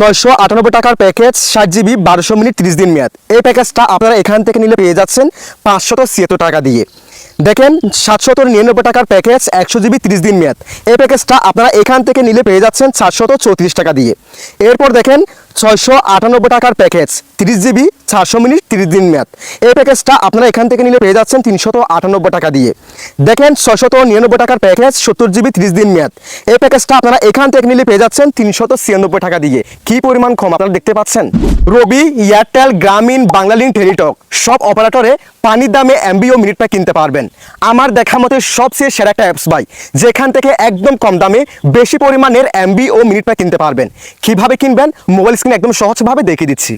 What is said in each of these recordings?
নয়শো আটানব্বই টাকার প্যাকেজ ষাট জিবি বারোশো মিনিট, ত্রিশ দিন মেয়াদ। এই প্যাকেজটা আপনারা এখান থেকে নিলে পেয়ে যাচ্ছেন পাঁচশত ছিয়াত্তর টাকা দিয়ে। দেখেন, সাতশত নিরানব্বই টাকার প্যাকেজ একশো জিবি ত্রিশ দিন মেয়াদ। এই প্যাকেজটা আপনারা এখান থেকে নিলে পেয়ে যাচ্ছেন সাতশত চৌত্রিশ টাকা দিয়ে। এরপর দেখেন, ছয়শো আটানব্বই টাকার প্যাকেজ তিরিশ জিবি, চারশো মিনিট, তিরিশ দিন মেয়াদ। এই প্যাকেজটা আপনারা এখান থেকে নিলে পেয়ে যাচ্ছেন তিনশত আটানব্বই টাকা দিয়ে। দেখেন, ছয়শত নিরানব্বই টাকার প্যাকেজ সত্তর জিবি, তিরিশ দিন মেয়াদ। এই প্যাকেজটা আপনারা এখান থেকে নিলে পেয়ে যাচ্ছেন তিনশত ছিয়ানব্বই টাকা দিয়ে। কি পরিমাণ কম আপনারা দেখতে পাচ্ছেন? রবি এয়ারটেল গ্রামীণ বাংলালিংক টেলিটক। সব অপারেটরে পানির দামে এমবি ও মিনিট প্যাক কিনতে পারবেন। আমার দেখা মতে সবচেয়ে সেরা একটা অ্যাপস ভাই, যেখান থেকে একদম কম দামে বেশি পরিমাণের এমবি ও মিনিট প্যাক কিনতে পারবেন। কীভাবে কিনবেন? মোবাইল স্ক্রিন একদম সহজভাবে দেখিয়ে দিচ্ছি।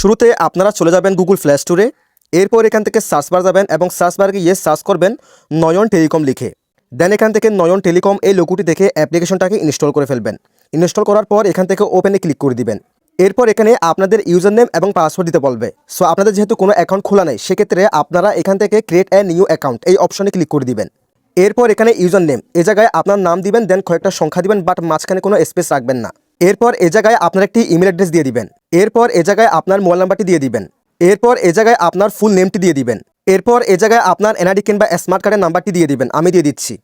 শুরুতে আপনারা চলে যাবেন গুগল প্লে স্টোরে এরপর এখান থেকে সার্চ বার যাবেন এবং সার্চ বারে গিয়ে সার্চ করবেন নয়ন টেলিকম লিখে। দেন এখান থেকে নয়ন টেলিকম এই লোগোটি দেখে অ্যাপ্লিকেশনটাকে ইনস্টল করে ফেলবেন। ইনস্টল করার পর এখান থেকে ওপেনে ক্লিক করে দিবেন। এরপর এখানে আপনাদের ইউজার নেম এবং পাসওয়ার্ড দিতে বলবে। সো আপনাদের যেহেতু কোনো অ্যাকাউন্ট খোলা নেই, সেক্ষেত্রে আপনারা এখান থেকে ক্রিয়েট এ নিউ অ্যাকাউন্ট এই অপশনে ক্লিক করে দিবেন। এরপর এখানে ইউজার নেম এ জায়গায় আপনার নাম দিবেন দেন কয়েকটা সংখ্যা দিবেন বাট মাঝখানে কোনো স্পেস রাখবেন না। এরপর এ জায়গায় আপনার একটি ইমেল অ্যাড্রেস দিয়ে দিবেন। এরপর এ জায়গায় আপনার মোবাইল নাম্বারটি দিয়ে দিবেন। এরপর এ জায়গায় আপনার ফুল নেমটি দিয়ে দিবেন। এরপর এ জায়গায় আপনার এনআইডি কিংবা স্মার্ট কার্ডের নাম্বারটি দিয়ে দিবেন। আমি দিয়ে দিচ্ছি।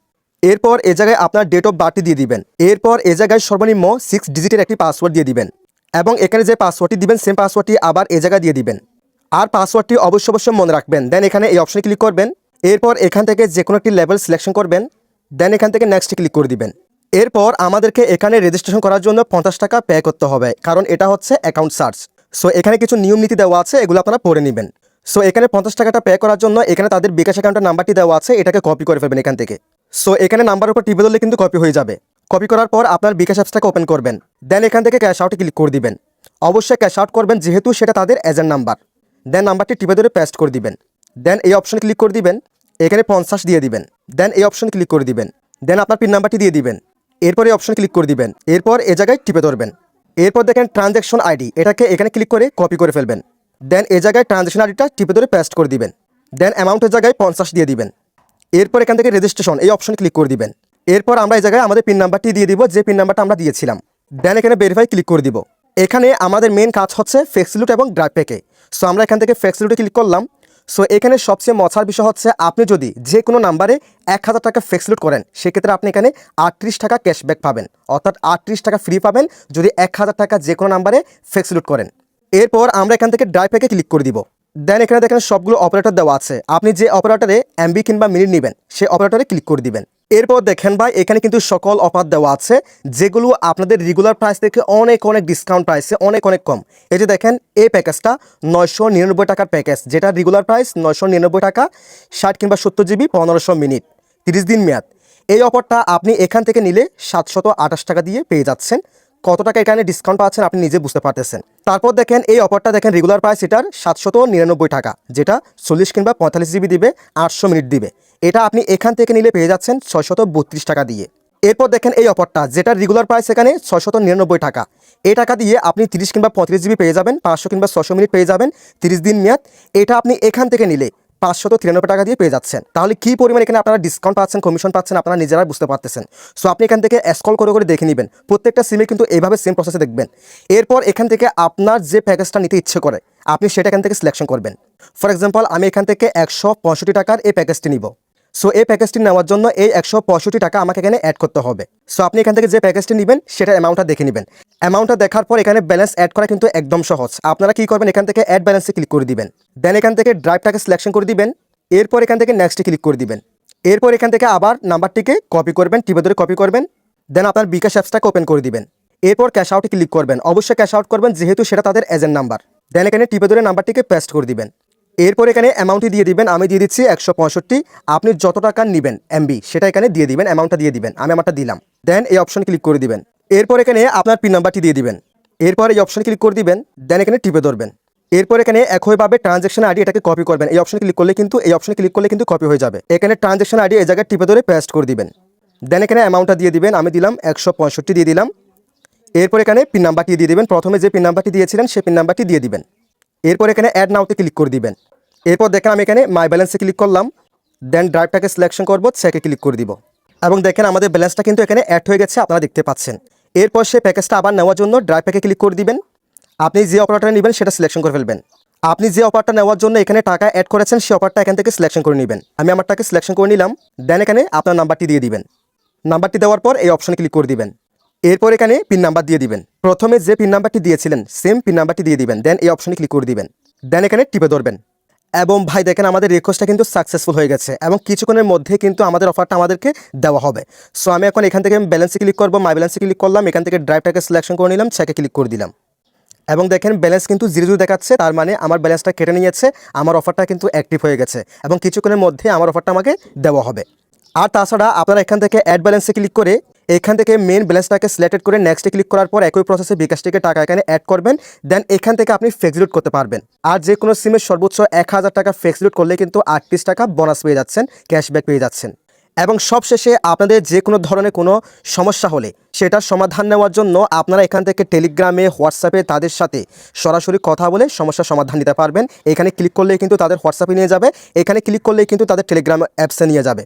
এরপর এ জায়গায় আপনার ডেট অফ বার্থটি দিয়ে দিবেন। এরপর এ জায়গায় সর্বনিম্ন সিক্স ডিজিটের একটি পাসওয়ার্ড দিয়ে দিবেন। এবং এখানে যে পাসওয়ার্ডটি দিবেন সেম পাসওয়ার্ডটি আবার এ জায়গায় দিয়ে দিবেন। আর পাসওয়ার্ডটি অবশ্য অবশ্যই মনে রাখবেন। দেন এখানে এই অপশনে ক্লিক করবেন। এরপর এখান থেকে যে কোনো একটি লেভেল সিলেকশন করবেন। দেন এখান থেকে নেক্সটে ক্লিক করে দিবেন। এরপর আমাদেরকে এখানে রেজিস্ট্রেশন করার জন্য পঞ্চাশ টাকা পে করতে হবে, কারণ এটা হচ্ছে অ্যাকাউন্ট সার্চ সো এখানে কিছু নিয়ম নীতি দেওয়া আছে, এগুলো আপনারা পড়ে নেবেন। সো এখানে পঞ্চাশ টাকাটা পে করার জন্য এখানে তাদের বিকাশ অ্যাকাউন্টের নাম্বারটি দেওয়া আছে, এটাকে কপি করে ফেলবেন এখান থেকে। সো এখানে নাম্বার উপর টিপে ধরলে কিন্তু কপি হয়ে যাবে। কপি করার পর আপনার বিকাশ অ্যাপসটাকে ওপেন করবেন। দেন এখান থেকে ক্যাশ আউটে ক্লিক করে দিবেন। অবশ্যই ক্যাশ আউট করবেন, যেহেতু সেটা তাদের এজেন্ট নাম্বার দেন নাম্বারটি টিপে ধরে পেস্ট করে দিবেন। দেন এই অপশনে ক্লিক করে দিবেন। এখানে পঞ্চাশ দিয়ে দিবেন। দেন এই অপশনে ক্লিক করে দিবেন। দেন আপনার পিন নাম্বারটি দিয়ে দিবেন। এরপর অপশন ক্লিক করে দিবেন। এরপর এ জায়গায় টিপে ধরবেন। এরপর দেখেন ট্রানজ্যাকশন আইডি এটাকে এখানে ক্লিক করে কপি করে ফেলবেন। দেন এ জায়গায় ট্রানজ্যাকশন আইডিটা টিপে ধরে পেস্ট করে দিবেন। দেন অ্যামাউন্টের জায়গায় পঞ্চাশ দিয়ে দিবেন। এরপর এখান থেকে রেজিস্ট্রেশন এই অপশন ক্লিক করে দিবেন। এরপর আমরা এই জায়গায় আমাদের পিন নাম্বারটি দিয়ে দিব, যে পিন নাম্বারটা আমরা দিয়েছিলাম। দেন এখানে ভেরিফাই ক্লিক করে দিব। এখানে আমাদের মেন কাজ হচ্ছে ফেক্সিলুট এবং ড্রাইভ প্যাকে সো আমরা এখান থেকে ফেক্সিলুটে ক্লিক করলাম। সো এখানে সবচেয়ে মছার বিষয় হচ্ছে আপনি যদি যে কোনো নাম্বারে এক হাজার টাকা ফেক্সিলুট করেন, সেক্ষেত্রে আপনি এখানে আটত্রিশ টাকা ক্যাশব্যাক পাবেন। অর্থাৎ আটত্রিশ টাকা ফ্রি পাবেন যদি এক হাজার টাকা যে কোনো নাম্বারে ফেক্সিলুট করেন। এরপর আমরা এখান থেকে ড্রাইভ প্যাকে ক্লিক করে দিব। দেন এখানে দেখেন সবগুলো অপারেটর দেওয়া আছে। আপনি যে অপারেটরে এমবি কিংবা মিনিট নেবেন সেই অপারেটরে ক্লিক করে দিবেন। এরপর দেখেন ভাই, এখানে কিন্তু সকল অফার দেওয়া আছে, যেগুলো আপনাদের রেগুলার প্রাইস থেকে অনেক অনেক ডিসকাউন্ট প্রাইসে অনেক অনেক কম। এই যে দেখেন, এই প্যাকেজটা নয়শো নিরানব্বই টাকার প্যাকেজ যেটা রেগুলার প্রাইস নয়শো নিরানব্বই টাকা, ষাট কিংবা সত্তর জিবি, পনেরোশো মিনিট, তিরিশ দিন মেয়াদ। এই অফারটা আপনি এখান থেকে নিলে সাতশত আঠাশ টাকা দিয়ে পেয়ে যাচ্ছেন। কত টাকা এখানে ডিসকাউন্ট পাচ্ছেন আপনি নিজে বুঝতে পারতেছেন। তারপর দেখেন এই অফারটা দেখেন রেগুলার প্রাইস এটার সাতশত নিরানব্বই টাকা, যেটা চল্লিশ কিংবা পঁয়তাল্লিশ জিবি দিবে, আটশো মিনিট দিবে। এটা আপনি এখান থেকে নিলে পেয়ে যাচ্ছেন ছয়শত বত্রিশ টাকা দিয়ে। এরপর দেখেন এই অফারটা যেটা রেগুলার প্রাইস এখানে ছয়শত নিরানব্বই টাকা। এই টাকা দিয়ে আপনি তিরিশ কিংবা পঁয়ত্রিশ জিবি পেয়ে যাবেন, পাঁচশো কিংবা ছশো মিনিট পেয়ে যাবেন, তিরিশ দিন মেয়াদ। এটা আপনি এখান থেকে নিলে পাঁচশত তিরানব্বই টাকা দিয়ে পেয়ে যাচ্ছেন। তাহলে কি পরিমাণ এখানে আপনারা ডিসকাউন্ট পাচ্ছেন কমিশন পাচ্ছেন, আপনারা নিজেরা বুঝতে পারতেছেন? সো আপনি এখান থেকে অ্যাসকল করে করে দেখে নেবেন। প্রত্যেকটা সিমে কিন্তু এইভাবে সেম প্রসেসে দেখবেন। এরপর এখান থেকে আপনার যে প্যাকেজটা নিতে ইচ্ছে করে, আপনি সেটা এখান থেকে সিলেকশন করবেন। ফর এক্সাম্পল আমি এখান থেকে একশো পঁয়ষট্টি টাকার এই প্যাকেজটি নিব। সো এই প্যাকেজটি নেওয়ার জন্য এই একশো পঁয়ষট্টি টাকা আমাকে এখানে অ্যাড করতে হবে। সো আপনি এখান থেকে যে প্যাকেজটি নেবেন, সেটার অ্যামাউন্টটা দেখে নেবেন। অ্যামাউন্টটা দেখার পর এখানে ব্যালেন্স অ্যাড করা কিন্তু একদম সহজ। আপনারা কি করবেন, এখান থেকে অ্যাড ব্যালেন্সে ক্লিক করে দিবেন। দেন এখান থেকে ড্রাইভটাকে সিলেকশন করে দিবেন। এরপর এখান থেকে নেক্সটে ক্লিক করে দিবেন। এরপর এখান থেকে আবার নাম্বারটিকে কপি করবেন টিপে ধরে কপি করবেন। দেন আপনার বিকাশ অ্যাপসটাকে ওপেন করে দিবেন। এরপর ক্যাশ আউটে ক্লিক করবেন। অবশ্যই ক্যাশ আউট করবেন, যেহেতু সেটা তাদের এজেন্ট নাম্বার দেন এখানে টিপে ধরে নাম্বারটিকে পেস্ট করে দিবেন। এরপর এখানে অ্যামাউন্টটি দিয়ে দিবেন, আমি দিয়ে দিচ্ছি একশো পঁয়ষট্টি, আপনি যত টাকা নেবেন এমবি সেটা এখানে দিয়ে দিবেন অ্যামাউন্টটা দিয়ে দিবেন, আমি আমারটা দিলাম। দেন এই অপশন ক্লিক করে দিবেন। এরপর এখানে আপনার পিন নাম্বারটি দিয়ে দিবেন। এরপর এই অপশন ক্লিক করে দিবেন দেন এখানে টিপে ধরবেন। এরপর এখানে একইভাবে ট্রানজ্যাকশন আইডি এটাকে কপি করবেন। এই অপশনে ক্লিক করলে কিন্তু, এই অপশন ক্লিক করলে কিন্তু কপি হয়ে যাবে। এখানে ট্রানজ্যাকশন আইডি এই জায়গায় টিপে ধরে পেস্ট করে দিবেন। দেন এখানে অ্যামাউন্টটা দিয়ে দিবেন, আমি দিলাম একশো পঁয়ষট্টি দিয়ে দিলাম। এরপর এখানে পিন নাম্বারটি দিয়ে দিবেন। প্রথমে যে পিন নাম্বারটি দিয়েছিলেন সেই পিন নাম্বারটি দিয়ে দিবেন। এরপর এখানে অ্যাড নাওতে ক্লিক করে দিবেন। এরপর দেখেন আমি এখানে মাই ব্যালেন্সে ক্লিক করলাম দেন ড্রাইভটাকে সিলেকশন করব সেকে ক্লিক করে দিব। এবং দেখেন আমাদের ব্যালেন্সটা কিন্তু এখানে অ্যাড হয়ে গেছে, আপনারা দেখতে পাচ্ছেন। এরপর সেই প্যাকেজটা আবার নেওয়ার জন্য ড্রাইভ প্যাকে ক্লিক করে দিবেন। আপনি যে অপারেটর নেবেন, সেটা সিলেকশন করে ফেলবেন। আপনি যে অফারটা নেওয়ার জন্য এখানে টাকা অ্যাড করেছেন, সেই অফারটা এখান থেকে সিলেকশন করে নেবেন। আমি আমারটাকে সিলেকশন করে নিলাম দেন এখানে আপনার নাম্বারটি দিয়ে দিবেন। নাম্বারটি দেওয়ার পর এই অপশানে ক্লিক করে দিবেন। এরপর এখানে পিন নাম্বার দিয়ে দিবেন। প্রথমে যে পিন নাম্বারটি দিয়েছিলেন সেম পিন নাম্বারটি দিয়ে দিবেন। দেন এই অপশনে ক্লিক করে দিবেন। দেন এখানে টিপে ধরবেন। এবং ভাই, দেখেন আমাদের রিকোয়েস্টটা কিন্তু সাকসেসফুল হয়ে গেছে। এবং কিছুক্ষণের মধ্যে কিন্তু আমাদের অফারটা আমাদেরকে দেওয়া হবে। সো আমি এখন এখান থেকে ব্যালেন্সে ক্লিক করব মাই ব্যালেন্সে ক্লিক করলাম, এখান থেকে ড্রাইভটাকে সিলেকশন করে নিলাম চেকে ক্লিক করে দিলাম। এবং দেখেন ব্যালেন্স কিন্তু জিরো জিরো দেখাচ্ছে, তার মানে আমার ব্যালেন্সটা কেটে নিয়েছে, আমার অফারটা কিন্তু অ্যাক্টিভ হয়ে গেছে। এবং কিছুক্ষণের মধ্যে আমার অফারটা আমাকে দেওয়া হবে। আর তাছাড়া আপনারা এখান থেকে অ্যাড ব্যালেন্সে ক্লিক করে এখান থেকে মেন ব্যালেন্সটাকে সিলেক্টেড করে নেক্সটে ক্লিক করার পর একই প্রসেসে বিকাশ থেকে টাকা এখানে অ্যাড করবেন দেন এখান থেকে আপনি ফেক্সিলুট করতে পারবেন। আর যে কোনো সিমের সর্বোচ্চ এক হাজার টাকা ফেক্সিলুট করলে কিন্তু আটত্রিশ টাকা বোনাস পেয়ে যাচ্ছেন ক্যাশব্যাক পেয়ে যাচ্ছেন। এবং সবশেষে আপনাদের যে কোনো ধরনের কোনো সমস্যা হলে সেটার সমাধান নেওয়ার জন্য আপনারা এখান থেকে টেলিগ্রামে হোয়াটসঅ্যাপে তাদের সাথে সরাসরি কথা বলে সমস্যার সমাধান নিতে পারবেন। এখানে ক্লিক করলেই কিন্তু তাদের হোয়াটসঅ্যাপে নিয়ে যাবে, এখানে ক্লিক করলেই কিন্তু তাদের টেলিগ্রাম অ্যাপসে নিয়ে যাবে।